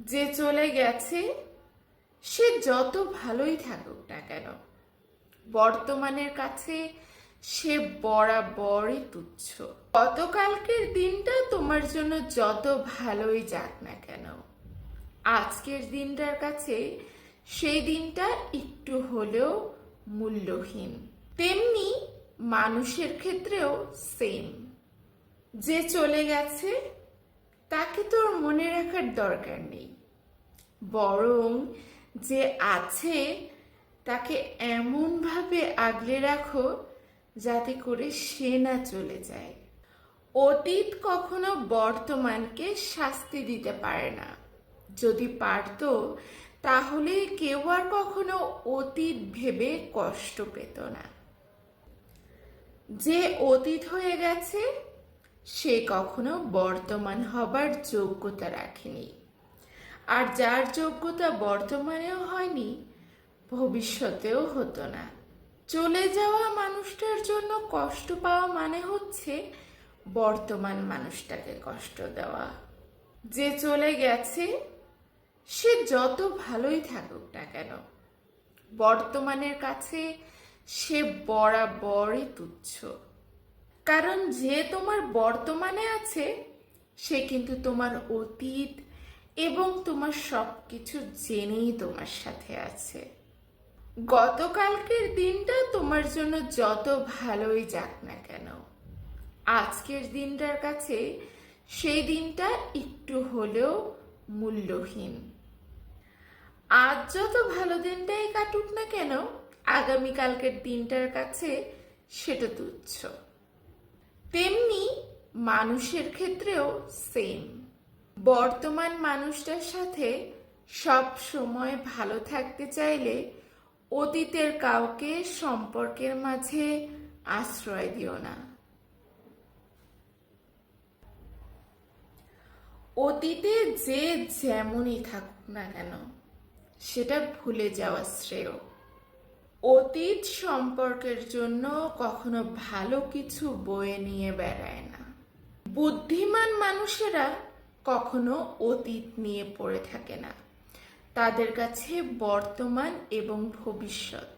যে চলে গেছে, সে যত ভালোই থাকুক না কেন, বর্তমানের কাছে সে বরাবরই তুচ্ছ। গতকালকের দিনটা তোমার জন্য যত ভালোই যাক না কেন, আজকের দিনটার কাছে সেই দিনটা একটু হলেও মূল্যহীন। তেমনি মানুষের ক্ষেত্রেও সেম যে চলে গেছে তাকে তোর মনে রাখার দরকার নেই। বরং যে আছে, তাকে এমনভাবে আগলে রাখো যাতে করে সে না চলে যায়। অতীত কখনো বর্তমানকে শাস্তি দিতে পারে না। যদি পারতো, তাহলে কেউ আর কখনো অতীত ভেবে কষ্ট পেত না। যে অতীত হয়ে গেছে সে কখনো বর্তমান হবার যোগ্যতা রাখেনি। আর যার যোগ্যতা বর্তমানেও হয়নি, ভবিষ্যতেও হতো না। চলে যাওয়া মানুষটার জন্য কষ্ট পাওয়া মানে হচ্ছে বর্তমান মানুষটাকে কষ্ট দেওয়া। যে চলে গেছে, সে যত ভালোই থাকুক না কেন, বর্তমানের কাছে সে বরাবরই তুচ্ছ। কারণ যে তোমার বর্তমানে আছে, সে কিন্তু তোমার অতীত এবং তোমার সব কিছু জেনেই তোমার সাথে আছে। গতকালকের দিনটা তোমার জন্য যত ভালোই যাক না কেন, আজকের দিনটার কাছে সেই দিনটা একটু হলেও মূল্যহীন। আজ যত ভালো দিনটাই কাটুক না কেন, আগামীকালকের দিনটার কাছে সেটা তুচ্ছ। তেমনি মানুষের ক্ষেত্রেও সেম বর্তমান মানুষটার সাথে সব সময় ভালো থাকতে চাইলে অতীতের কাউকে সম্পর্কের মাঝে আশ্রয় দিও না। অতীতে যে যেমনই থাকুক না কেন, সেটা ভুলে যাওয়া শ্রেয়। অতীত সম্পর্কের জন্য কখনো ভালো কিছু বয়ে নিয়ে বেড়ায় না। বুদ্ধিমান মানুষেরা কখনো অতীত নিয়ে পড়ে থাকে না। তাদের কাছে বর্তমান এবং ভবিষ্যৎ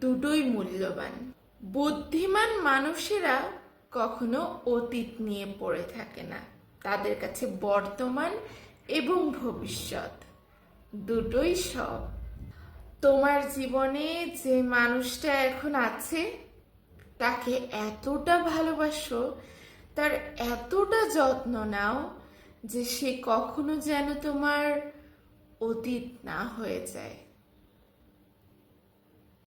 দুটোই মূল্যবান। বুদ্ধিমান মানুষেরা কখনো অতীত নিয়ে পড়ে থাকে না। তাদের কাছে বর্তমান এবং ভবিষ্যৎ দুটোই সব। তোমার জীবনে যে মানুষটা এখন আছে, তাকে এতটা ভালোবাসো, তার এতটা যত্ন নাও যে সে কখনো যেন তোমার অতীত না হয়ে যায়।